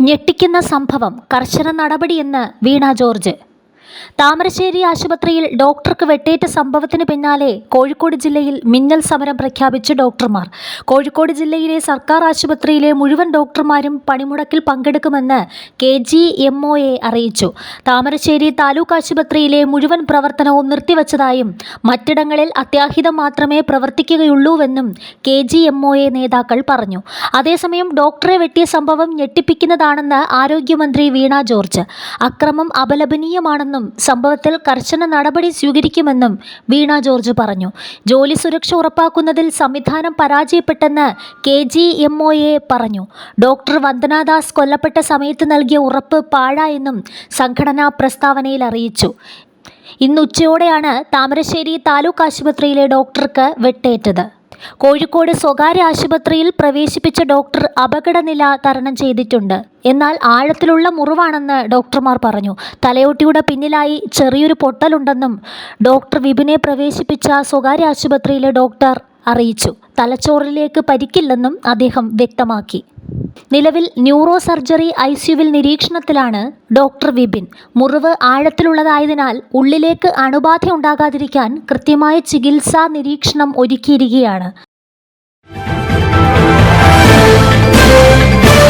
ഞെട്ടിക്കുന്ന സംഭവം കർശന നടപടിയെന്ന് വീണ ജോർജ്. താമരശ്ശേരി ആശുപത്രിയിൽ ഡോക്ടർക്ക് വെട്ടേറ്റ സംഭവത്തിന് പിന്നാലെ കോഴിക്കോട് ജില്ലയിൽ മിന്നൽ സമരം പ്രഖ്യാപിച്ച് ഡോക്ടർമാർ. കോഴിക്കോട് ജില്ലയിലെ സർക്കാർ ആശുപത്രിയിലെ മുഴുവൻ ഡോക്ടർമാരും പണിമുടക്കിൽ പങ്കെടുക്കുമെന്ന് K G M O A അറിയിച്ചു. താമരശ്ശേരി താലൂക്ക് ആശുപത്രിയിലെ മുഴുവൻ പ്രവർത്തനവും നിർത്തിവച്ചതായും മറ്റിടങ്ങളിൽ അത്യാഹിതം മാത്രമേ പ്രവർത്തിക്കുകയുള്ളൂവെന്നും K G M O A നേതാക്കൾ പറഞ്ഞു. അതേസമയം ഡോക്ടറെ വെട്ടിയ സംഭവം ഞെട്ടിപ്പിക്കുന്നതാണെന്ന് ആരോഗ്യമന്ത്രി വീണ ജോർജ്. അക്രമം അപലപനീയമാണെന്നും സംഭവത്തിൽ കർശന നടപടി സ്വീകരിക്കുമെന്നും വീണ ജോർജ് പറഞ്ഞു. ജോലി സുരക്ഷ ഉറപ്പാക്കുന്നതിൽ സംവിധാനം പരാജയപ്പെട്ടെന്ന് K G M O A പറഞ്ഞു. ഡോക്ടർ വന്ദനാദാസ് കൊല്ലപ്പെട്ട സമയത്ത് നൽകിയ ഉറപ്പ് പാഴായെന്നും സംഘടനാ പ്രസ്താവനയിൽ അറിയിച്ചു. ഇന്ന് ഉച്ചയോടെയാണ് താമരശ്ശേരി താലൂക്ക് ആശുപത്രിയിലെ ഡോക്ടർക്ക് വെട്ടേറ്റത്. കോഴിക്കോട് സ്വകാര്യ ആശുപത്രിയിൽ പ്രവേശിപ്പിച്ച ഡോക്ടർ അപകടനില തരണം ചെയ്തിട്ടുണ്ട്. എന്നാൽ ആഴത്തിലുള്ള മുറിവാണെന്ന് ഡോക്ടർമാർ പറഞ്ഞു. തലയോട്ടിയുടെ പിന്നിലായി ചെറിയൊരു പൊട്ടലുണ്ടെന്നും ഡോക്ടർ വിപിനെ പ്രവേശിപ്പിച്ച സ്വകാര്യ ആശുപത്രിയിലെ ഡോക്ടർ അറിയിച്ചു. തലച്ചോറിലേക്ക് പരിക്കില്ലെന്നും അദ്ദേഹം വ്യക്തമാക്കി. നിലവിൽ ന്യൂറോ സർജറി ഐ സിയുവിൽ നിരീക്ഷണത്തിലാണ് ഡോക്ടർ വിപിൻ. മുറിവ് ആഴത്തിലുള്ളതായതിനാൽ ഉള്ളിലേക്ക് അണുബാധ ഉണ്ടാകാതിരിക്കാൻ കൃത്യമായ ചികിത്സാ നിരീക്ഷണം ഒരുക്കിയിരിക്കുകയാണ്.